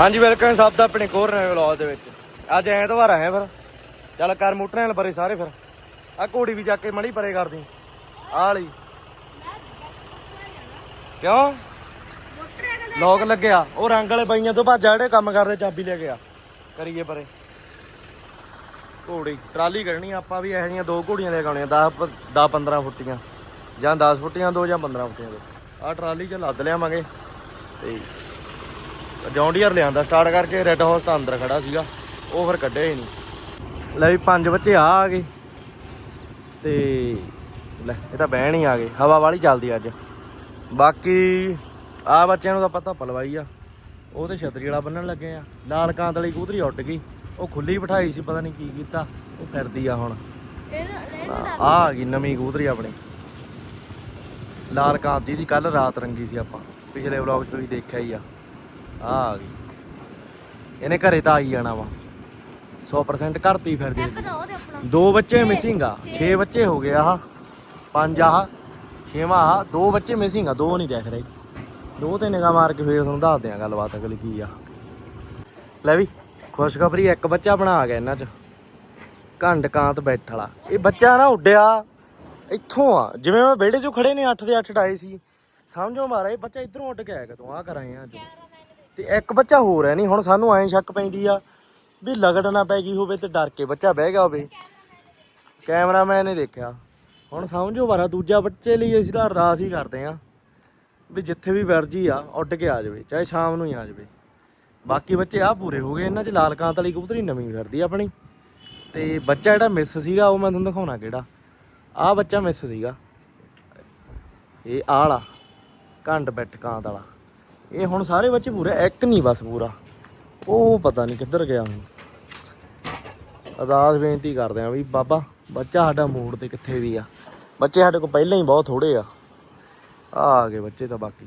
ਹਾਂਜੀ ਵੈਲਕਮ ਸਭ ਦਾ ਆਪਣੇ ਕੋਰ ਨਵੇਂ ਵਲੌਗ ਦੇ ਵਿੱਚ। ਅੱਜ ਐਤਵਾਰ ਆਇਆ ਫਿਰ। ਚੱਲ ਕਰ ਮੋਟਰਾਂ ਨਾਲ ਪਰੇ ਸਾਰੇ ਫਿਰ। ਆ ਘੋੜੀ ਵੀ ਜਾ ਕੇ ਮੜੀ ਪਰੇ ਕਰਦੀ। ਆਹ ਵਾਲੀ। ਕਿਉਂ? ਲੋਕ ਲੱਗਿਆ। ਉਹ ਰੰਗ ਵਾਲੇ ਬਾਈਆਂ ਤੋਂ ਭੱਜ ਜਿਹੜੇ ਕੰਮ ਕਰਦੇ ਚਾਬੀ ਲੈ ਗਿਆ ਕਰੀਏ ਪਰੇ। ਘੋੜੀ, ਟਰਾਲੀ ਕੱਢਣੀ ਆਪਾਂ ਵੀ ਇਹੋ ਜਿਹੀਆਂ ਦੋ ਘੋੜੀਆਂ ਲੈ ਕੇ ਆਉਣੀਆਂ 10 10 15 ਫੁੱਟੀਆਂ। ਜਾਂ 10 ਫੁੱਟੀਆਂ, ਦੋ ਜਾਂ 15 ਫੁੱਟੀਆਂ ਦੋ। ਆਹ ਟਰਾਲੀ 'ਚ ਲੱਦ ਲਿਆਵਾਂਗੇ। ਤੇ ਜੌਂਡੀਅਰ ਲਿਆਂਦਾ ਸਟਾਰਟ ਕਰਕੇ ਰੈੱਡ ਹਾਊਸ ਤਾਂ ਅੰਦਰ ਖੜਾ ਸੀਗਾ, ਉਹ ਫਿਰ ਕੱਢਿਆ ਹੀ ਨਹੀਂ। ਲੈ ਵੀ ਪੰਜ ਬੱਚੇ ਆ ਆ ਗਏ। ਤੇ ਲੈ, ਇਹ ਤਾਂ ਬਹਿਣ ਹੀ ਆ ਗਏ, ਹਵਾ ਵਾਲੀ ਚੱਲਦੀ ਅੱਜ। ਬਾਕੀ ਆ ਬੱਚਿਆਂ ਨੂੰ ਤਾਂ ਪਤਾ ਪਲਵਾਈ ਆ। ਉਹ ਤੇ ਛਤਰੀ ਵਾਲਾ ਬੰਨਣ ਲੱਗੇ ਆ। ਲਾਲ ਕਾਂਤ ਵਾਲੀ ਕੂਤਰੀ ਉੱਡ ਗਈ। ਉਹ ਖੁੱਲੀ ਬਿਠਾਈ ਸੀ, ਪਤਾ ਨਹੀਂ ਕੀ ਕੀਤਾ, ਉਹ ਫਿਰਦੀ ਆ ਹੁਣ। ਆ ਆ ਗਈ ਨਵੀਂ ਕੂਤਰੀ ਆਪਣੀ। ਲਾਲ ਕਾਂਤ ਜੀ ਦੀ ਕੱਲ ਰਾਤ ਰੰਗੀ ਸੀ ਆਪਾਂ। ਪਿਛਲੇ ਵਲੌਗ 'ਚ ਵੀ ਦੇਖਿਆ ਹੀ ਆ। ਆ ਆ ਗਈ। ਇਹਨੇ ਘਰੇ ਤਾਂ ਆਈ ਜਾਣਾ ਵਾ। 100% ਘਰ ਤੀ ਫਿਰਦੀ ਸੀ। ਦੋ ਬੱਚੇ ਮਿਸਿੰਗ ਆ 6 ਬੱਚੇ ਹੋ ਗਏ ਆਹ ਪੰਜ ਆਹ ਛੇਵਾਂ ਆਹ ਦੋ ਬੱਚੇ ਮਿਸਿੰਗ ਆ ਦੋ ਨਹੀਂ ਦਿਖ ਰਹੇ ਦੋ ਤੇ ਨਿਗਾਹ ਮਾਰ ਕੇ ਫੇਰ ਤੁਹਾਨੂੰ ਦੱਸਦੇ ਆ ਗੱਲਬਾਤ ਅਗਲੀ ਕੀ ਆ। ਲੈ ਵੀ ਖੁਸ਼ਖਬਰੀ ਇੱਕ ਬੱਚਾ ਬਣਾ ਆ ਗਿਆ ਇਹਨਾਂ ਚ। ਘੰਡ ਕਾਂਤ ਬੈਠ ਵਾਲਾ। ਇਹ ਬੱਚਾ ਨਾ ਉੱਡਿਆ ਇੱਥੋਂ ਆ। ਜਿਵੇਂ ਉਹ ਵਿਹੜੇ 'ਚੋਂ ਖੜੇ ਨੇ 8 ਦੇ 8 ਡਾਏ ਸੀ। ਸਮਝੋ ਮਾਰਾ ਇਹ ਬੱਚਾ ਇਧਰੋਂ ਉੱਡ ਕੇ ਆਇਆ ਤੂੰ ਆ ਕਰ ਆਏ ਆ ਅੱਜ ਤੇ ਇੱਕ ਬੱਚਾ ਹੋਰ ਹੈ ਨਹੀਂ, ਹੁਣ ਸਾਨੂੰ ਐਂ ਸ਼ੱਕ ਪੈਂਦੀ ਆ ਵੀ ਲਗੜ ਨਾ ਪੈ ਗਈ ਹੋਵੇ ਤੇ ਡਰ ਕੇ ਬੱਚਾ ਬਹਿ ਗਿਆ ਹੋਵੇ। ਕੈਮਰਾਮੈਨ ਨੇ ਦੇਖਿਆ। ਹੁਣ ਸਮਝੋ ਮਾਰਾ ਦੂਜਾ ਬੱਚੇ ਲਈ ਅਸੀਂ ਤਾਂ ਅਰਦਾਸ ਹੀ ਕਰਦੇ ਆ ਵੀ ਜਿੱਥੇ ਵੀ ਵਰਜੀ ਆ, ਉੱਡ ਕੇ ਆ ਜਾਵੇ, ਚਾਹੇ ਸ਼ਾਮ ਨੂੰ ਹੀ ਆ ਜਾਵੇ। ਬਾਕੀ ਬੱਚੇ ਆ ਪੂਰੇ ਹੋ ਗਏ, ਇਹਨਾਂ 'ਚ ਲਾਲ ਕਾਂਤ ਵਾਲੀ ਕਬੂਤਰੀ ਨਵੀਂ ਫਿਰਦੀ ਆਪਣੀ। ਤੇ ਬੱਚਾ ਜਿਹੜਾ ਮਿਸ ਸੀਗਾ, ਉਹ ਮੈਂ ਤੁਹਾਨੂੰ ਦਿਖਾਉਣਾ ਕਿਹੜਾ। ਆਹ ਬੱਚਾ ਮਿਸ ਸੀਗਾ। ਇਹ ਆਹ ਵਾਲਾ ਘੰਡ ਬੈਠ ਕਾਂਤ ਵਾਲਾ। ਇਹ ਹੁਣ ਸਾਰੇ ਬੱਚੇ ਪੂਰੇ, ਇੱਕ ਨਹੀਂ ਬਸ ਪੂਰਾ। ਉਹ ਪਤਾ ਨਹੀਂ ਕਿੱਧਰ ਗਿਆ ਹੁਣ। ਅਰਦਾਸ ਬੇਨਤੀ ਕਰਦੇ ਆ ਵੀ ਬਾਬਾ, ਬੱਚਾ ਸਾਡਾ ਮੋੜ ਤੇ ਕਿੱਥੇ ਵੀ ਆ। ਬੱਚੇ ਸਾਡੇ ਕੋਲ ਪਹਿਲਾਂ ਹੀ ਬਹੁਤ ਥੋੜੇ ਆ। ਆ ਗਏ ਬੱਚੇ ਤਾਂ ਬਾਕੀ।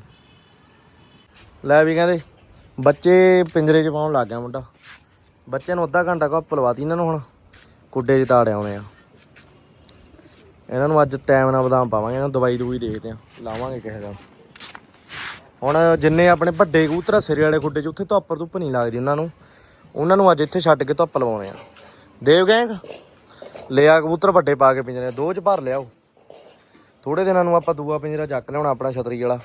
ਲੈ ਵੀ ਕਹਿੰਦੇ, ਬੱਚੇ ਪਿੰਜਰੇ 'ਚ ਪਾਉਣ ਲੱਗ ਗਿਆ ਮੁੰਡਾ। ਬੱਚੇ ਨੂੰ ਅੱਧਾ ਘੰਟਾ ਕੋ ਪਲਵਾਤੀ ਇਹਨਾਂ ਨੂੰ ਹੁਣ। ਕੁੱਡੇ 'ਚ ਤਾੜ ਆਉਣੇ ਆ। ਇਹਨਾਂ ਨੂੰ ਅੱਜ ਟਾਈਮ ਨਾਲ ਬਦਾਮ ਪਾਵਾਂਗੇ, ਇਹਨਾਂ ਦਵਾਈ ਦੂਈ ਦੇਖਦੇ ਆ ਲਾਵਾਂਗੇ ਕਿਸੇ ਦਾ ਹੁਣ ਜਿੰਨੇ ਆਪਣੇ ਵੱਡੇ ਕਬੂਤਰ ਆ, ਸਿਰੇ ਵਾਲੇ ਖੁੱਡੇ 'ਚ, ਉੱਥੇ ਧੁੱਪ ਧੁੱਪ ਨਹੀਂ ਲੱਗਦੀ ਉਹਨਾਂ ਨੂੰ। ਉਹਨਾਂ ਨੂੰ ਅੱਜ ਇੱਥੇ ਛੱਡ ਕੇ ਧੁੱਪ ਲਵਾਉਣੇ ਆ। ਦੇਵ ਗੈਂਗ, ਲਿਆ ਕਬੂਤਰ ਵੱਡੇ ਪਾ ਕੇ ਪਿੰਜਰੇ, ਦੋ 'ਚ ਭਰ ਲਿਆਓ। ਥੋੜੇ ਦਿਨਾਂ ਨੂੰ ਆਪਾਂ ਦੂਆ ਪਿੰਜਰਾ ਚੱਕ ਲਿਆਉਣਾ ਆਪਣਾ ਛਤਰੀ ਵਾਲਾ।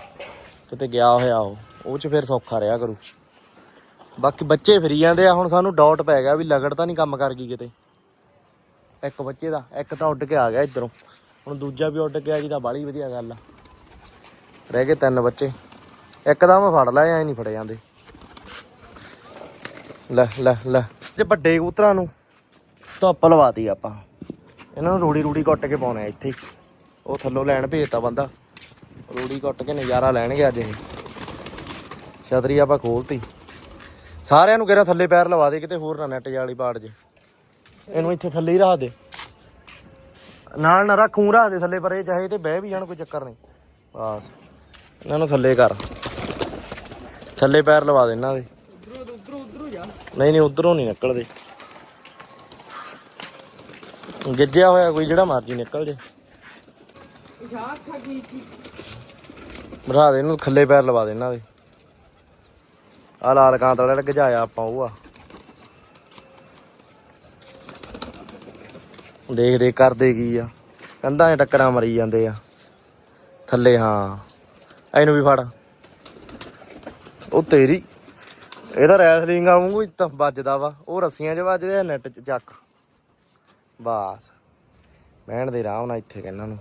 ਕਿਤੇ ਗਿਆ ਹੋਇਆ ਉਹ ਉਹ 'ਚ ਫਿਰ ਸੌਖਾ ਰਿਹਾ ਕਰੂ। ਬਾਕੀ ਬੱਚੇ ਫਰੀ ਜਾਂਦੇ ਆ, ਹੁਣ ਸਾਨੂੰ ਡਾਊਟ ਪੈ ਗਿਆ ਵੀ ਲਗੜ ਤਾਂ ਨਹੀਂ ਕੰਮ ਕਰ ਗਈ ਕਿਤੇ। ਇੱਕ ਬੱਚੇ ਦਾ, ਇੱਕ ਤਾਂ ਉੱਡ ਕੇ ਆ ਗਿਆ ਇਧਰੋਂ। ਹੁਣ ਦੂਜਾ ਵੀ ਉੱਡ ਗਿਆ ਜੀ ਤਾਂ ਬਾਲੀ ਵਧੀਆ ਗੱਲ ਆ। ਰਹਿ ਗਏ ਤਿੰਨ ਬੱਚੇ। ਇੱਕ ਦਾ ਮੈਂ ਫੜ ਲਿਆ ਐ ਨਹੀਂ ਫੜੇ ਜਾਂਦੇ। ਲੈ ਲੈ ਲੈ। ਜੇ ਵੱਡੇ ਕਬੂਤਰਾਂ ਨੂੰ ਧੁੱਪ ਲਵਾਤੀ ਆਪਾਂ। ਇਹਨਾਂ ਨੂੰ ਰੂੜੀ ਰੂੜੀ ਕੁੱਟ ਕੇ ਪਾਉਣੇ ਆ ਇੱਥੇ ਉਹ ਥੱਲੋਂ ਲੈਣ ਭੇਜਤਾ ਬੰਦਾ। ਰੂੜੀ ਕੁੱਟ ਕੇ ਨਜ਼ਾਰਾ ਲੈਣਗੇ ਅੱਜ ਇਹ। ਛਤਰੀ ਆਪਾਂ ਖੋਲਤੀ। ਸਾਰਿਆਂ ਨੂੰ ਕਿਹੜਾ ਥੱਲੇ ਪੈਰ ਲਵਾ ਦੇ, ਕਿਤੇ ਹੋਰ ਨਾ ਨੈਟ ਜਾਲੀ ਪਾੜ ਜੇ। ਇਹਨੂੰ ਇੱਥੇ ਥੱਲੇ ਹੀ ਰੱਖ ਦੇ। ਨਾਲ ਨਾ ਰੱਖੂੰ ਰੱਖ ਦੇ ਥੱਲੇ, ਪਰੇ ਚਾਹੇ ਤੇ ਬਹਿ ਵੀ ਜਾਣ, ਕੋਈ ਚੱਕਰ ਨਹੀਂ। ਬਸ। ਇਹਨਾਂ ਨੂੰ ਥੱਲੇ ਕਰ। ਥੱਲੇ ਪੈਰ ਲਵਾ ਦੇ ਇਹਨਾਂ ਦੇ। ਨਹੀਂ ਨਹੀਂ, ਉਧਰੋਂ ਨਹੀਂ ਨਿਕਲਦੇ। ਗਿੱਜਿਆ ਹੋਇਆ ਕੋਈ, ਜਿਹੜਾ ਮਰਜ਼ੀ ਨਿਕਲ ਜੇ। ਬਰਾ ਦੇ ਇਹਨੂੰ, ਥੱਲੇ ਪੈਰ ਲਵਾ ਦੇ ਇਹਨਾਂ ਦੇ। ਆ ਲਾਲ ਕਾਂਤ ਵਾਲਾ ਜਿਹੜਾ ਗਜਾਇਆ ਆਪਾਂ, ਉਹ ਆ। ਦੇਖ ਦੇਖ, ਕਰਦੇ ਕੀ ਆ। ਕੰਧਾਂ 'ਚ ਟੱਕਰਾਂ ਮਰੀ ਜਾਂਦੇ ਆ। ਥੱਲੇ, ਹਾਂ। ਇਹਨੂੰ ਵੀ ਫੜ। ਉਹ ਤੇਰੀ। ਇਹਦਾ ਤਾਂ ਰੈਸਲਿੰਗ ਵਾਂਗੂ ਹੀ ਤਾਂ ਵੱਜਦਾ ਵਾ। ਉਹ ਰੱਸੀਆਂ 'ਚ ਵੱਜਦੇ ਆ ਨੈਟ 'ਚ ਚੱਕ। ਬਾਸ। ਬਹਿਣ ਦੇ ਆਰਾਮ ਨਾਲ ਇੱਥੇ ਕਹਿੰਨਾਂ ਨੂੰ।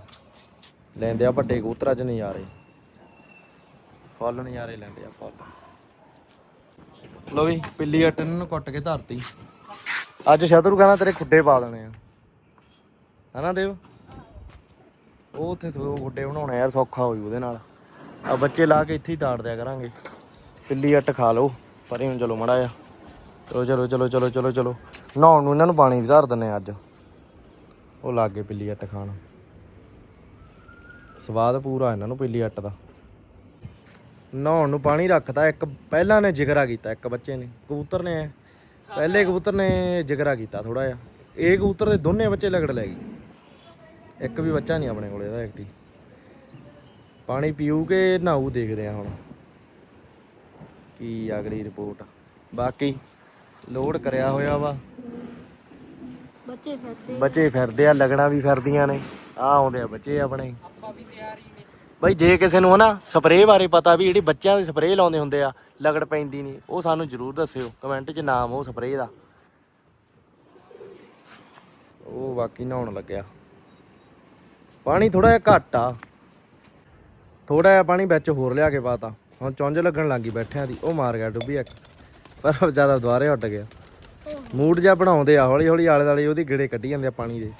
ਲੈਂਦੇ ਆ ਵੱਡੇ ਕਬੂਤਰਾਂ 'ਚ ਨਜ਼ਾਰੇ। ਫੁੱਲ ਨਜ਼ਾਰੇ ਲੈਂਦੇ ਆ ਫੁੱਲ। ਲੋ ਵੀ, ਪਿੱਲੀ ਅਟਨ ਨੂੰ ਕੁੱਟ ਕੇ ਧਰਤੀ। ਅੱਜ ਸ਼ਤਰੂ ਕਹਿੰਦਾ ਤੇਰੇ ਖੁੱਡੇ ਪਾ ਦੇਣੇ ਆ। ਹਨਾ ਦੇਵ? ਉਹ ਉੱਥੇ ਦੋ ਖੁੱਡੇ ਬਣਾਉਣੇ ਯਾਰ, ਸੌਖਾ ਹੋ ਜੂ ਉਹਦੇ ਨਾਲ। ਆ ਬੱਚੇ ਲਾ ਕੇ ਇੱਥੇ ਹੀ ਤਾੜ ਦਿਆ ਕਰਾਂਗੇ। ਪਿੱਲੀ ਅੱਟ ਖਾ ਲਓ, ਪਰੇ ਹੁਣ ਚਲੋ ਮੜਾ ਆ ਚਲੋ ਚਲੋ ਚਲੋ ਚਲੋ ਚਲੋ ਚਲੋ। ਨਹਾਉਣ ਨੂੰ ਇਹਨਾਂ ਨੂੰ ਪਾਣੀ ਵੀ ਧਰ ਦਿੰਨੇ ਅੱਜ। ਉਹ ਲੱਗ ਗਏ ਪਿੱਲੀ ਅੱਟ ਖਾਣ। ਸਵਾਦ ਪੂਰਾ ਇਹਨਾਂ ਨੂੰ ਪਿੱਲੀ ਅੱਟ ਦਾ। ਨਹਾਉਣ ਨੂੰ ਪਾਣੀ ਰੱਖਤਾ, ਇੱਕ ਪਹਿਲਾਂ ਨੇ ਜਿਗਰਾ ਕੀਤਾ, ਇੱਕ ਬੱਚੇ ਨੇ। ਕਬੂਤਰ ਨੇ ਪਹਿਲੇ ਕਬੂਤਰ ਨੇ ਜਿਗਰਾ ਕੀਤਾ ਥੋੜਾ ਜਿਹਾ। ਇਹ ਕਬੂਤਰ ਦੇ ਦੋਨੇ ਬੱਚੇ ਲਗੜ ਲੈ ਗਈ ਇੱਕ ਵੀ ਬੱਚਾ ਨਹੀਂ ਆਪਣੇ ਕੋਲ ਇਹਦਾ ਐਕਟੀ ਪਾਣੀ ਪੀਊ ਕੇ ਨਹਾਊ ਦੇਖਦੇ ਆ ਹੁਣ। ਕੀ ਅਗਲੀ ਰਿਪੋਰਟ ਬਾਕੀ ਲੋਡ ਕਰਿਆ ਹੋਇਆ ਵਾ। ਬੱਚੇ ਫਿਰਦੇ ਬੱਚੇ ਫਿਰਦੇ ਆ ਲੱਗਣਾ ਵੀ ਫਿਰਦੀਆਂ ਨੇ। ਆ ਆਉਂਦੇ ਆ ਬੱਚੇ ਆਪਣੇ। ਬਈ ਜੇ ਕਿਸੇ ਨੂੰ ਹਨਾ ਸਪਰੇਅ ਬਾਰੇ ਪਤਾ ਵੀ ਜਿਹੜੀ ਬੱਚਿਆਂ ਦੀ ਸਪਰੇਅ ਲਾਉਂਦੇ ਹੁੰਦੇ ਆ ਲਗੜ ਪੈਂਦੀ ਨਹੀਂ ਉਹ ਸਾਨੂੰ ਜਰੂਰ ਦੱਸਿਓ। ਕਮੈਂਟ 'ਚ ਨਾਮ ਉਹ ਸਪਰੇਅ ਦਾ। ਉਹ ਬਾਕੀ ਨਹਾਉਣ ਲੱਗਿਆ। ਪਾਣੀ ਥੋੜਾ ਜਿਹਾ ਘੱਟ ਆ। ਥੋੜਾ ਜਿਹਾ ਪਾਣੀ ਵਿੱਚ ਹੋਰ ਲਿਆ ਕੇ ਪਾਤਾ। ਹੁਣ ਚੁੰਝ ਲੱਗਣ ਲੱਗੀ ਬੈਠਿਆਂ ਦੀ ਉਹ ਮਾਰ ਗਿਆ ਡੁੱਬੀ ਇੱਕ। ਪਰ ਜ਼ਿਆਦਾ ਦੁਆਰੇ ਉੱਡ ਗਿਆ। ਮੂਡ ਜਿਹਾ ਬਣਾਉਂਦੇ ਆ ਹੌਲੀ ਹੌਲੀ ਆਲੇ ਦਾਲੇ ਉਹਦੀ ਗਿੜੇ ਕੱਢੀ ਜਾਂਦੇ ਆ ਪਾਣੀ ਦੇ।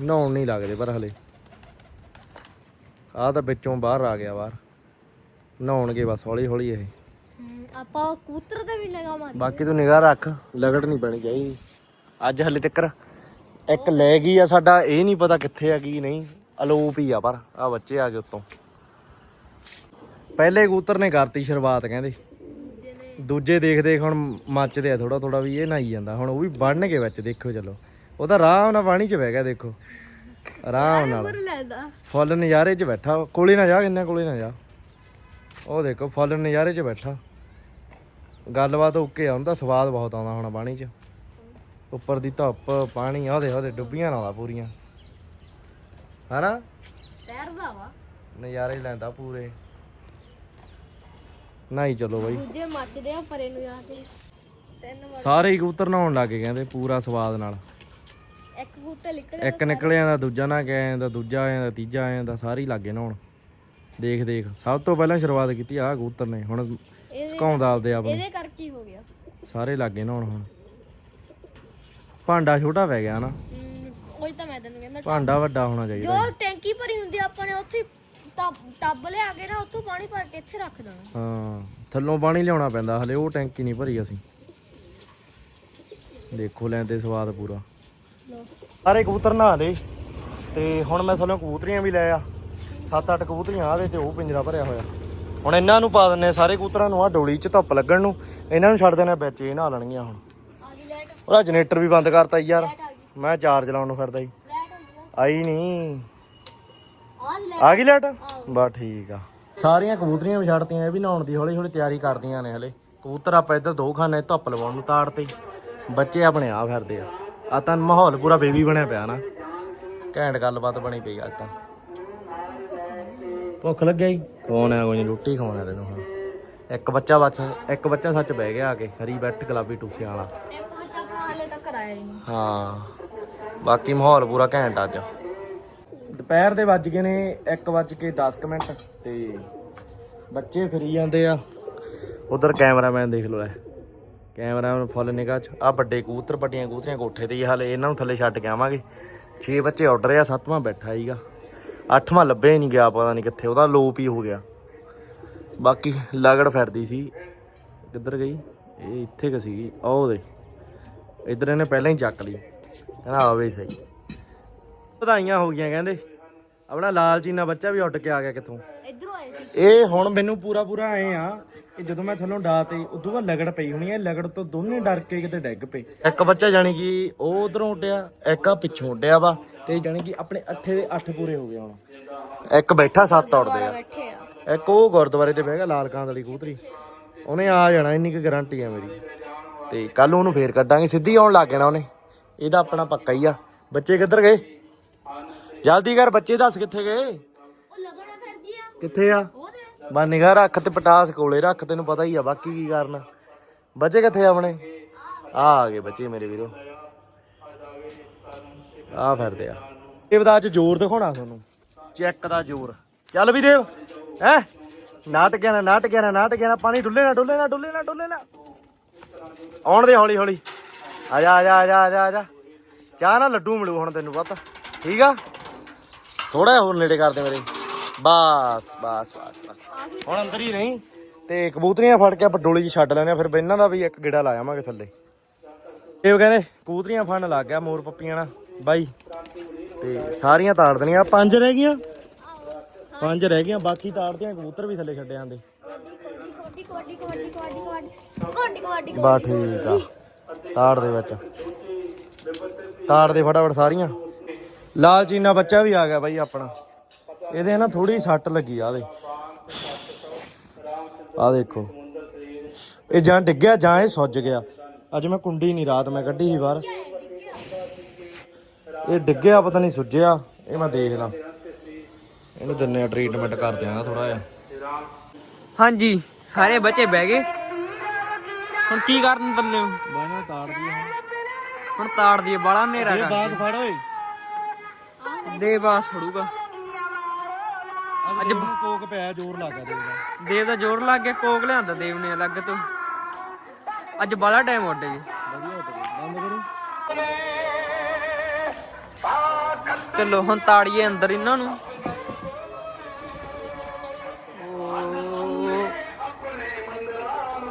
ਨਹਾਉਣ ਨਹੀਂ ਲੱਗਦੇ ਪਰ ਹਲੇ। ਆਹ ਤਾਂ ਵਿੱਚੋਂ ਬਾਹਰ ਆ ਗਿਆ ਬਾਹਰ। ਨਹਾਉਣਗੇ ਬਸ ਹੌਲੀ ਹੌਲੀ ਇਹ। ਹਮ, ਆਪਾਂ ਕੂਤਰ ਤੇ ਵੀ ਲਗਾ ਮਾਰੀ ਬਾਕੀ ਤੂੰ ਨਿਗਾਹ ਰੱਖ ਲਗੜ ਨਹੀਂ ਪੈਣੀ ਚਾਹੀਦੀ। ਅੱਜ ਹਲੇ ਤੱਕ ਇੱਕ ਲੈ ਗਈ ਆ ਸਾਡਾ ਇਹ ਨਹੀਂ ਪਤਾ ਕਿੱਥੇ ਆ ਕੀ ਨਹੀਂ। ਅਲੋਪ ਹੀ ਆ ਪਰ ਆ ਬੱਚੇ ਆ ਗਏ ਉੱਤੋਂ। ਪਹਿਲੇ ਕਬੂਤਰ ਨੇ ਕਰਤੀ ਸ਼ੁਰੂਆਤ ਕਹਿੰਦੇ। ਦੂਜੇ ਦੇਖ ਦੇਖ ਹੁਣ ਮੱਚਦੇ ਆ ਥੋੜਾ ਥੋੜਾ ਵੀ ਇਹ ਨਹਾਈ ਜਾਂਦਾ। ਹੁਣ ਉਹ ਵੀ ਵੜਨਗੇ ਵਿੱਚ ਦੇਖੋ ਚਲੋ। ਉਹਦਾ ਆਰਾਮ ਨਾਲ ਪਾਣੀ 'ਚ ਬਹਿ ਗਿਆ ਦੇਖੋ। ਆਰਾਮ ਨਾਲ। ਫੁੱਲ ਨਜ਼ਾਰੇ 'ਚ ਬੈਠਾ। ਕੋਲੇ ਨਾ ਜਾ ਕਿੰਨਾ ਕੋਲੇ ਨਾ ਜਾ। ਉਹ ਦੇਖੋ ਫੁੱਲ ਨਜ਼ਾਰੇ 'ਚ ਬੈਠਾ। ਗੱਲਬਾਤ ਓਕੇ ਆ ਹੁੰਦਾ ਸਵਾਦ ਬਹੁਤ ਆਉਂਦਾ ਹੁਣ ਪਾਣੀ 'ਚ। ਉੱਪਰ ਦੀ ਧੁੱਪ ਪਾਣੀ ਉਹਦੇ ਉਹਦੇ ਡੁੱਬੀਆਂ ਨਾਲ ਪੂਰੀਆਂ। ਹਨਾ? ਤੈਰਦਾ ਵਾ। ਨਜ਼ਾਰੇ ਲੈਂਦਾ ਪੂਰੇ। ਨਹਾਈ ਚਲੋ ਬਾਈ। ਦੂਜੇ ਮੱਚਦੇ ਆ ਪਰੇ ਨੂੰ ਜਾ ਕੇ। ਤਿੰਨ ਵਾਰ ਸਾਰੇ ਹੀ ਕਬੂਤਰ ਨਹਾਉਣ ਲੱਗੇ ਕਹਿੰਦੇ ਪੂਰਾ ਸਵਾਦ ਨਾਲ। ਇੱਕ ਕੂਤਰ ਨਿਕਲ ਇੱਕ ਨਿਕਲ ਜਾਂਦਾ ਦੂਜਾ ਨਾ ਗਿਆ ਜਾਂਦਾ ਦੂਜਾ ਆ ਜਾਂਦਾ ਤੀਜਾ ਆ ਜਾਂਦਾ ਸਾਰੇ ਹੀ ਲੱਗੇ ਨਹਾਉਣ। ਦੇਖ ਦੇਖ ਸਭ ਤੋਂ ਪਹਿਲਾਂ ਸ਼ੁਰੂਆਤ ਕੀਤੀ ਆਹ ਕਬੂਤਰ ਨੇ ਹੁਣ ਸੁਕਾਉਂਦਾ ਆਪਦੇ ਆਪ ਨੂੰ। ਇਹਦੇ ਕਰਕੇ ਹੀ ਹੋ ਗਿਆ। ਸਾਰੇ ਲੱਗੇ ਨਹਾਉਣ ਹੁਣ। ਭਾਂਡਾ ਛੋਟਾ ਪੈ ਗਿਆ ਨਾ ਹਮ, ਉਹੀ ਤਾਂ ਮੈਂ ਤੈਨੂੰ ਕਹਿੰਦਾ ਭਾਂਡਾ ਵੱਡਾ ਹੋਣਾ ਚਾਹੀਦਾ। ਜੋ ਟੈਂਕੀ ਭਰੀ ਹੁੰਦੀ ਆ, ਆਪਾਂ ਨੇ ਉੱਥੇ ਹੀ ਟੱਬ ਟੱਬ ਲਿਆ ਕੇ ਨਾ ਉੱਥੋਂ ਪਾਣੀ ਭਰ ਕੇ ਇੱਥੇ ਰੱਖ ਦੇਣਾ। ਹਾਂ ਥੱਲੋਂ ਪਾਣੀ ਲਿਆਉਣਾ ਪੈਂਦਾ ਹਲੇ ਉਹ ਟੈਂਕੀ ਨਹੀਂ ਭਰੀ ਅਸੀਂ। ਦੇਖੋ ਲੈਂਦੇ ਸਵਾਦ ਪੂਰਾ। ਸਾਰੇ ਕਬੂਤਰ ਨਹਾ ਲਏ ਤੇ ਹੁਣ ਮੈਂ ਥੱਲੋਂ ਕਬੂਤਰੀਆਂ ਵੀ ਲੈ ਆ। ਸੱਤ ਅੱਠ ਕਬੂਤਰੀਆਂ ਆ ਦੇ ਤੇ ਉਹ ਪਿੰਜਰਾ ਭਰਿਆ ਹੋਇਆ। ਹੁਣ ਇਹਨਾਂ ਨੂੰ ਪਾ ਦਿੰਨੇ ਸਾਰੇ ਕਬੂਤਰਾਂ ਨੂੰ ਆ ਡੋਲੀ 'ਚ ਧੁੱਪ ਲੱਗਣ ਨੂੰ। ਇਹਨਾਂ ਨੂੰ ਛੱਡ ਦੇਣਾ ਵਿੱਚ ਇਹ ਨਹਾ ਲੈਣਗੀਆਂ ਹੁਣ। ਉਹਦਾ ਜਨਰੇਟਰ ਵੀ ਬੰਦ ਕਰਤਾ ਯਾਰ। ਮੈਂ ਚਾਰਜ ਲਾਉਣ ਨੂੰ ਫਿਰਦਾ ਹੁੰਦੀ ਆਈ ਨਹੀਂ। ਆ ਗਈ ਲਾਈਟ ਬਸ ਠੀਕ ਆ। ਸਾਰੀਆਂ ਕਬੂਤਰੀਆਂ ਵੀ ਛੱਡਤੀਆਂ ਇਹ ਵੀ ਨਹਾਉਣ ਦੀ ਹੌਲੀ ਹੌਲੀ ਤਿਆਰੀ ਕਰਦੀਆਂ ਨੇ ਹਲੇ। ਕਬੂਤਰ ਆਪਾਂ ਇੱਧਰ ਦੋ ਖਾਨੇ ਧੁੱਪ ਲਵਾਉਣ ਨੂੰ ਤਾੜ ਤੇ। ਬੱਚੇ ਆਪਣੇ ਆ ਫਿਰਦੇ ਆ। ਆ ਤਾਂ ਮਾਹੌਲ ਪੂਰਾ ਬੇਬੀ ਬਣਿਆ ਪਿਆ ਨਾ। ਘੈਂਟ ਗੱਲਬਾਤ ਬਣੀ ਪਈ ਅੱਜ ਤਾਂ। ਭੁੱਖ ਲੱਗਿਆ ਹੀ। ਕੌਣ ਆ ਕੋਈ ਰੋਟੀ ਖਵਾਉਣਾ ਤੈਨੂੰ ਹੁਣ? ਇੱਕ ਬੱਚਾ ਬਸ ਇੱਕ ਬੱਚਾ ਸੱਚ ਬਹਿ ਗਿਆ ਆ ਕੇ ਹਰੀ ਬੈਠ ਗੁਲਾਬੀ ਟੂਸਿਆਂ ਵਾਲਾ। ਇੱਕ ਬੱਚਾ ਹਾਲੇ ਤੱਕ ਆਇਆ ਹੀ ਨਹੀਂ। ਹਾਂ। ਬਾਕੀ ਮਾਹੌਲ ਪੂਰਾ ਘੈਂਟ ਅੱਜ। ਦੁਪਹਿਰ ਦੇ ਵੱਜ ਗਏ ਨੇ 1 ਵੱਜ ਕੇ 10 ਕੁ ਮਿੰਟ ਤੇ ਬੱਚੇ ਫਿਰੀ ਜਾਂਦੇ ਆ। ਉਧਰ ਕੈਮਰਾਮੈਨ ਦੇਖ ਲਓ ਲੈ ਕੈਮਰਾਮੈਨ ਫੁੱਲ ਨਿਗਾਹ ਚ। ਆ ਵੱਡੇ ਕਬੂਤਰ ਵੱਡੀਆਂ ਕਬੂਤਰੀਆਂ ਕੋਠੇ ਤੇ ਹੀ ਹਾਲੇ। ਇਹਨਾਂ ਨੂੰ ਥੱਲੇ ਛੱਡ ਕੇ ਆਵਾਂਗੇ। 6 ਬੱਚੇ ਆਰਡਰ ਆ, ਸੱਤਵਾਂ ਬੈਠਾ ਹੀਗਾ ਅੱਠਵਾਂ ਲੱਭੇ ਨਹੀਂ ਗਿਆ, ਪਤਾ ਨਹੀਂ ਕਿੱਥੇ। ਉਹਦਾ ਲੋਪ ਹੀ ਹੋ ਗਿਆ। ਬਾਕੀ ਲਗੜ ਫਿਰਦੀ ਸੀ। ਕਿੱਧਰ ਗਈ? ਇਹ ਇੱਥੇ ਕਿ ਸੀਗੀ। ਆਹ ਦੇ ਇੱਧਰ ਇਹਨੇ ਪਹਿਲਾਂ ਹੀ ਚੱਕ ਲਈ। ਕਹਿੰਦਾ ਆਵੇ ਸਹੀ। ਵਧਾਈਆਂ ਹੋ ਗਈਆਂ, ਕਹਿੰਦੇ। ਆਪਣਾ ਲਾਲ ਚੀਨਾ ਬੱਚਾ ਵੀ ਉੱਡ ਕੇ ਆ ਗਿਆ ਕਿੱਥੋਂ? ਇਧਰੋਂ ਆਏ ਸੀ। ਇਹ ਹੁਣ ਮੈਨੂੰ ਪੂਰਾ ਪੂਰਾ ਆਏ ਆ ਕਿ ਜਦੋਂ ਮੈਂ ਥੱਲੋਂ ਡਾ ਤੇ ਉਦੋਂ ਬਾਅਦ ਲਗੜ ਪਈ ਹੋਣੀ ਐ ਲਗੜ ਤੋਂ ਦੋਨੇ ਡਰ ਕੇ ਕਿਤੇ ਡਿੱਗ ਪਏ। ਇੱਕ ਬੱਚਾ ਜਾਨੀ ਕਿ ਉਹ ਉਧਰੋਂ ਉੱਡਿਆ ਇੱਕ ਆ ਪਿੱਛੋਂ ਉੱਡਿਆ ਵਾ ਤੇ ਜਾਨੀ ਕਿ ਆਪਣੇ ਅੱਠੇ ਦੇ ਅੱਠ ਪੂਰੇ ਹੋ ਗਏ ਹੁਣ। ਇੱਕ ਬੈਠਾ ਸੱਤ ਉੱਡਦੇ ਆ। ਬੈਠੇ ਆ। ਇੱਕ ਉਹ ਗੁਰਦੁਆਰੇ ਤੇ ਬਹਿ ਗਿਆ ਲਾਲ ਕਾਂ ਵਾਲੀ ਕਬੂਤਰੀ। ਉਹਨੇ ਆ ਜਾਣਾ ਇੰਨੀ ਕੁ ਗਾਰੰਟੀ ਆ ਮੇਰੀ। ਤੇ ਕੱਲ ਉਹਨੂੰ ਫੇਰ ਕੱਢਾਂਗੇ ਸਿੱਧੀ ਆਉਣ ਲੱਗ ਜਾਣਾ ਉਹਨੇ। ਇਹਦਾ ਆਪਣਾ ਪੱਕਾ ਹੀ ਆ। ਬੱਚੇ ਕਿੱਧਰ ਗਏ? ਜਲਦੀ ਕਰ ਬੱਚੇ ਦੱਸ ਕਿੱਥੇ ਗਏ? ਉਹ ਲੱਗਣਾ ਫਿਰਦੀ ਆ। ਕਿੱਥੇ ਆ? ਉਹਦੇ ਬਾ ਨਿਗਾਹ ਰੱਖ ਤੇ ਪਟਾਸ ਕੋਲੇ ਰੱਖ ਤੈਨੂੰ ਪਤਾ ਹੀ ਆ ਬਾਕੀ ਕੀ ਕਰਨਾ ਬੱਚੇ ਕਿੱਥੇ ਆ ਆਪਣੇ? ਆ ਆ ਗਏ ਬੱਚੇ ਮੇਰੇ ਵੀਰੋ। ਆ ਫਿਰਦੇ ਆ। ਇਹ ਬਤਾ ਅੱਜ ਜ਼ੋਰ ਦਿਖਾਉਣਾ ਤੁਹਾਨੂੰ। ਚੈੱਕ ਦਾ ਜ਼ੋਰ। ਚੱਲ ਵੀ ਦੇਵ ਹੈ? ਨਾਟ ਗਿਆ ਨਾ ਨਾਟ ਗਿਆ ਨਾ ਨਾਟ ਗਿਆ ਨਾ ਪਾਣੀ ਡੁੱਲੇ ਨਾ ਡੁੱਲੇ ਨਾ ਡੁੱਲੇ ਨਾ ਡੁੱਲੇ ਨਾ। ਆਉਣ ਦੇ ਹੌਲੀ ਹੌਲੀ। ਆ ਜਾ ਆ ਜਾ ਆ ਜਾ ਆ ਜਾ। ਚਾਹ ਨਾ ਲੱਡੂ ਮਿਲੂ ਹੁਣ ਤੈਨੂੰ ਪਤਾ। ਠੀਕ ਆ? ਥੋੜਾ ਜਿਹਾ ਹੋਰ ਨੇੜੇ ਕਰਦੇ ਮੇਰੇ। ਬਸ ਬਸ ਬਸ ਬਸ। ਹੁਣ ਅੰਦਰ ਹੀ ਨਹੀਂ ਤੇ ਕਬੂਤਰੀਆਂ ਫੜ ਕੇ ਆਪਾਂ ਡੋਲੀ 'ਚ ਛੱਡ ਲੈਣੇ ਫਿਰ ਇਹਨਾਂ ਦਾ ਵੀ ਇੱਕ ਗੇੜਾ ਲਾ ਆਵਾਂਗੇ ਥੱਲੇ। ਇਹ ਕਹਿੰਦੇ ਕਬੂਤਰੀਆਂ ਫੜਨ ਲੱਗ ਗਿਆ ਮੋਰ ਪੱਪੀਆਂ ਨਾਲ, ਬਾਈ। ਤੇ ਸਾਰੀਆਂ ਤਾੜ ਦੇਣੀਆਂ। ਪੰਜ ਰਹਿ ਗਈਆਂ। ਪੰਜ ਰਹਿ ਗਈਆਂ, ਬਾਕੀ ਤਾੜਦੀਆਂ, ਕਬੂਤਰ ਵੀ ਥੱਲੇ ਛੱਡੇ ਜਾਂਦੇ ਕਬੱਡੀ ਬਾ ਠੀਕ ਆ। ਤਾੜ ਦੇ ਵਿੱਚ। ਤਾੜ ਦੇ ਫਟਾਫਟ ਸਾਰੀਆਂ। ਲਾਲ ਚੀਨਾ ਬੱਚਾ ਵੀ ਆ ਗਿਆ ਬਾਈ ਆਪਣਾ। ਇਹਦੇ ਨਾ ਥੋੜੀ ਸੱਟ ਲੱਗੀ ਆ ਦੇ ਆ ਦੇਖੋ। ਇਹ ਜਾਂ ਡਿੱਗਿਆ ਜਾਂ ਇਹ ਸੁੱਜ ਗਿਆ। ਅੱਜ ਮੈਂ ਕੁੰਡੀ ਨਹੀਂ ਰਾਤ ਮੈਂ ਕੱਢੀ ਸੀ ਬਾਹਰ। ਇਹ ਡਿੱਗਿਆ ਪਤਾ ਨਹੀਂ ਸੁੱਜਿਆ। ਇਹ ਮੈਂ ਦੇਖਦਾ। ਇਹਨੂੰ ਦਿੰਨੇ ਆ ਟ੍ਰੀਟਮੈਂਟ ਕਰ ਦਿਆਂਗਾ ਥੋੜਾ ਜਿਹਾ। ਹਾਂਜੀ ਸਾਰੇ ਬੱਚੇ ਬਹਿ ਗਏ। ਹੁਣ ਕੀ ਕਰਨ ਹੋ? ਬਾਣਾ ਤਾੜ ਦੀ ਹੁਣ ਤਾੜ ਦੀ ਬਾਲਾ ਹਨੇਰਾ ਇਹ ਕਰ ਬਾਤ ਫੜ ਓਏ। ਦੇ ਬਾਸ ਫੜੂਗਾ। ਅੱਜ ਕੋਕ ਪਿਆ ਜ਼ੋਰ ਲੱਗਾ ਦੇਦਾ ਦੇਵ ਦਾ। ਜ਼ੋਰ ਲੱਗ ਗਿਆ ਕੋਕ ਲਿਆਂਦਾ ਦੇਵ ਨੇ ਅਲੱਗ ਤੋਂ। ਅੱਜ ਬਾਲਾ ਟਾਈਮ ਉੱਡ ਵਧੀਆ ਬੰਦ ਕਰੀ। ਚਲੋ ਹੁਣ ਤਾੜੀਏ ਅੰਦਰ ਇਹਨਾਂ ਨੂੰ।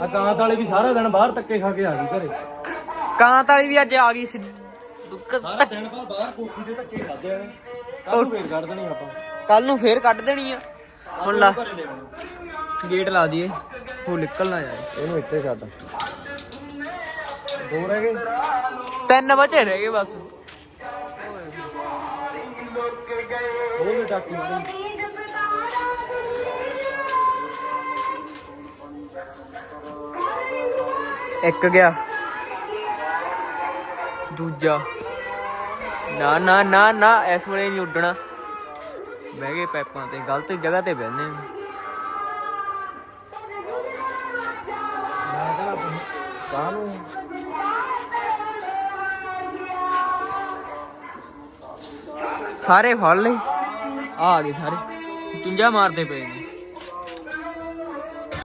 ਆ ਕਾਂਤ ਵਾਲੀ ਵੀ ਸਾਰਾ ਦਿਨ ਬਾਹਰ ਧੱਕੇ ਖਾ ਕੇ ਆ ਗਈ ਘਰੇ। ਕਾਂ ਤਾਲੀ ਵੀ ਅੱਜ ਆ ਗਈ ਸੀ। ਸਾਰਾ ਦਿਨ ਬਾਹਰ ਬਾਹਰ ਕੋਠੀ ਦੇ ਧੱਕੇ ਖਾਦੇ ਨੇ ਕੱਲ ਨੂੰ ਫੇਰ ਕੱਢ ਦੇਣੀ ਆਪਾਂ। ਕੱਲ ਨੂੰ ਫੇਰ ਕੱਢ ਦੇਣੀ ਆ। ਹੁਣ ਲਾ। ਗੇਟ ਲਾ ਦਈਏ। ਉਹ ਨਿਕਲ ਨਾ ਜਾਏ। ਇਹਨੂੰ ਇੱਥੇ ਛੱਡ। ਦੋ ਰਹਿ ਗਏ। ਤਿੰਨ ਬਚੇ ਰਹਿ ਗਏ ਬਸ। ਡਾਕੀ ਇੱਕ ਗਿਆ। ਦੂਜਾ। ਨਾ ਨਾ ਨਾ ਨਾ, ਇਸ ਵੇਲੇ ਨਹੀਂ ਉੱਡਣਾ। ਬਹਿ ਗਏ ਪੈਪਾਂ ਤੇ, ਗਲਤ ਜਗ੍ਹਾ ਤੇ ਬਹਿੰਦੇ ਨੇ ਕਾਹਨੂੰ ਸਾਰੇ ਫੜ ਲਏ। ਆ ਆ ਗਏ ਸਾਰੇ। ਚੁੰਝਾ ਮਾਰਦੇ ਪਏ ਨੇ।